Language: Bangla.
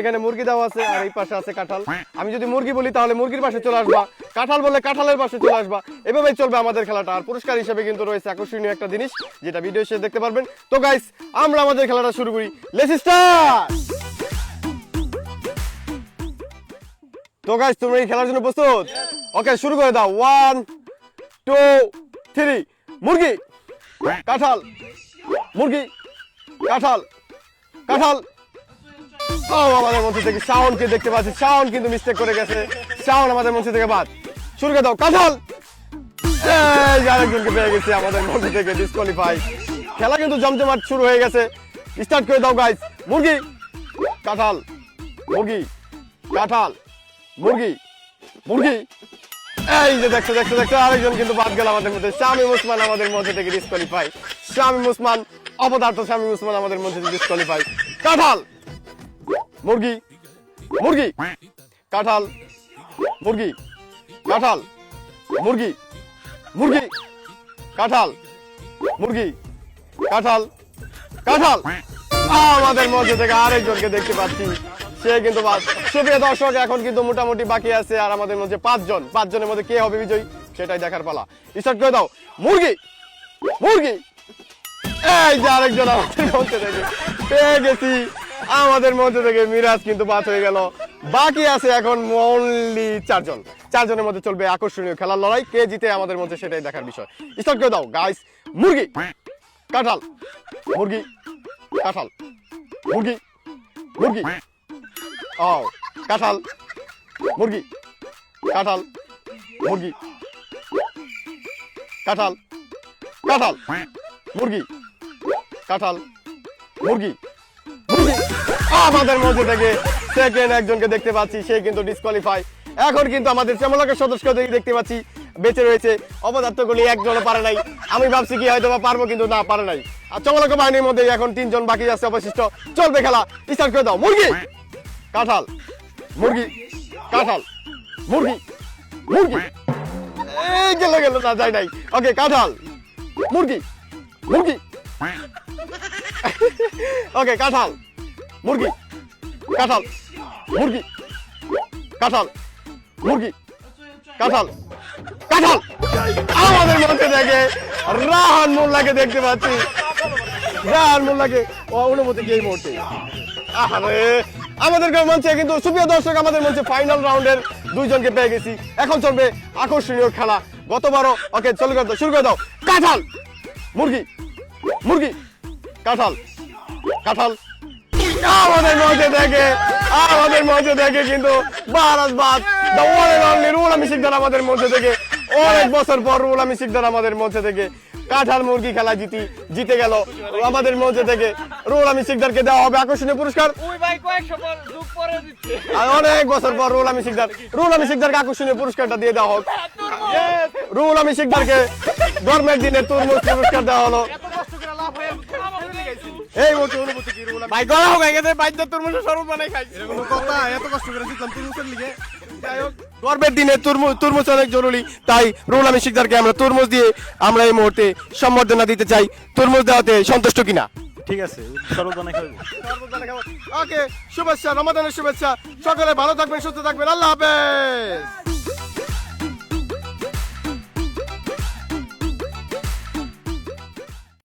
এখানে মুরগি আছে কাঁঠাল। আমি যদি মুরগি বলি, তাহলে চলে কাঁঠাল বলে কাঁঠালের পাশে চলে পুরস্কার হিসেবে কিন্তু রয়েছে আকর্ষণীয় একটা জিনিস, যেটা ভিডিও দেখতে পারবেন। তো গাইস আমরা আমাদের খেলাটা শুরু করি। তো গাইস তোমরা এই খেলার জন্য প্রস্তুত? ওকে শুরু করে দাও। ওয়ান টু থ্রি, মুরগি। কাঁঠাল মুরগি। কাঁঠাল কাঁঠাল। ও আমাদের মধ্যে থেকে শাওনকে দেখতে পাচ্ছি। শাওন কিন্তু মিস্টেক করে গেছে। শাওন আমাদের মধ্যে থেকে বাদ। শুরু করে দাও, কাঁঠাল। আরেকজনকে পেয়ে গেছি আমাদের মধ্যে থেকে ডিসকোয়ালিফাই খেলা কিন্তু জমজমাট শুরু হয়ে গেছে। স্টার্ট করে দাও গাইস মুরগি, কাঁঠাল মুরগি কাঁঠাল, মুরগি মুরগি। এই যে দেখছ দেখছ দেখছ, আরেকজন কিন্তু বাদ গেল আমাদের মধ্যে। শামীম উসমান আমাদের মধ্যে থেকে ডিসকোয়ালিফাই শামীম উসমান অপদার্থ শামীম উসমান আমাদের মধ্যে থেকে ডিসকোয়ালিফাই কাঁঠাল! মুরগি! মুরগি! কাঁঠাল! মুরগি! কাঁঠাল! মুরগি! মুরগি! কাঁঠাল! মুরগি! কাঁঠাল! কাঁঠাল! আমাদের মধ্যে থেকে আরেকজনকে দেখতে পাচ্ছি। সে কিন্তু সুপ্রিয় দর্শক, এখন কিন্তু মোটামুটি বাকি আছে আর আমাদের মধ্যে পাঁচজন। পাঁচজনের মধ্যে কে হবে বিজয়ী? সেটাই দেখার পালা। স্টার্ট করে দাও। মুরগি! মুরগি! এই যে আরেকজন আমাদের মধ্যে থেকে। পেয়ে গেছি। আমাদের মধ্যে থেকে মিরাজ কিন্তু বাদ হয়ে গেল। বাকি আছে এখন অনলি চারজন। চারজনের মধ্যে চলবে আকর্ষণীয় খেলার লড়াই। কে জিতে আমাদের মধ্যে সেটাই দেখার বিষয়। স্টার্ট করে দাও গাইস মুরগি! কাঁঠাল! মুরগি! কাঁঠাল! মুরগি! মুরগি! কাঁঠাল। মুরগি। কাঁঠাল। মুরগি। কাঁঠাল। কাঁঠাল। মুরগি। কাঁঠাল। মুরগি। আমাদের মধ্যে থেকে সেকেন্ড একজনকে দেখতে পাচ্ছি, সে কিন্তু ডিসকোয়ালিফাই এখন কিন্তু আমাদের চেমলাকের সদস্য দেখতে পাচ্ছি। বেঁচে রয়েছে। অপদার্থগুলি একজনও পারে নাই। আমি ভাবছি কি হয়তো বা পারব কিন্তু না, পারে নাই। আর চমলক বাহিনীর মধ্যে এখন তিনজন বাকি আছে অবশিষ্ট। চলবে খেলা। স্টার্ট করে দাও। মুরগি! কাঁঠাল, মুরগি কাঁঠাল, মুরগি মুরগি। এই গেল গেল না যায় নাই। ওকে, কাঁঠাল, মুরগি মুরগি। ওকে, কাঁঠাল, মুরগি কাঁঠাল মুরগি কাঁঠাল মুরগি, কাঁঠাল কাঁঠাল। আমাদের মধ্যে থেকে রাহান মোল্লাকে দেখতে পাচ্ছি। রাহান মোল্লাকে অনুমতি কি এই মুহূর্তে? আহারে! আমাদের মঞ্চে কিন্তু সুপ্রিয় দর্শক, আমাদের মঞ্চে ফাইনাল রাউন্ডের দুইজনকে পেয়ে গেছি। এখন চলবে আকর্ষণীয় খেলা। গতবারও, ওকে, চলে করে শুরু করে দাও। কাঁঠাল! মুরগি! মুরগি! কাঁঠাল! কাঁঠাল! আমাদের মধ্যে থেকে আমাদের মধ্যে থেকে কিন্তু বারাস বাদ। দ্য ওয়ান অনলি রুল আমি আমাদের মধ্যে থেকে অনেক বছর পর রুল আমি আমাদের মধ্যে থেকে কাঁঠাল মুরগি খেলা জিতি জিতে গেল। আমাদের মধ্যে থেকে রোল আমি সিকদারকে দেওয়া হবে আকর্ষণীয় পুরস্কার। অনেক বছর পর রুল আমি সিকদার রুল আমি সিকদারকে আকর্ষণীয় পুরস্কারটা দিয়ে দেওয়া হোক। রুল আমি সিকদারকে গরমের দিনে তুরমুজ পুরস্কার দেওয়া হলো। এই মুহূর্তে অনুভূতি কি রুল ভাই গলা হয়ে গেছে বাইদ্য শরবত বানাই খাইছি। কথা এত কষ্ট তুরমুজের লিগে গর্বের দিনে তুরমুজ তুরমুজ অনেক জরুরি তাই রুল আমি শিকদারকে আমরা তুরমুজ দিয়ে আমরা এই মুহূর্তে সম্বর্ধনা দিতে চাই। তুরমুজ দেওয়াতে সন্তুষ্ট কিনা? ঠিক আছে খাব। ওকে শুভেচ্ছা রমাদানের শুভেচ্ছা। সকলে ভালো থাকবেন সুস্থ থাকবেন। আল্লাহ হাফেজ।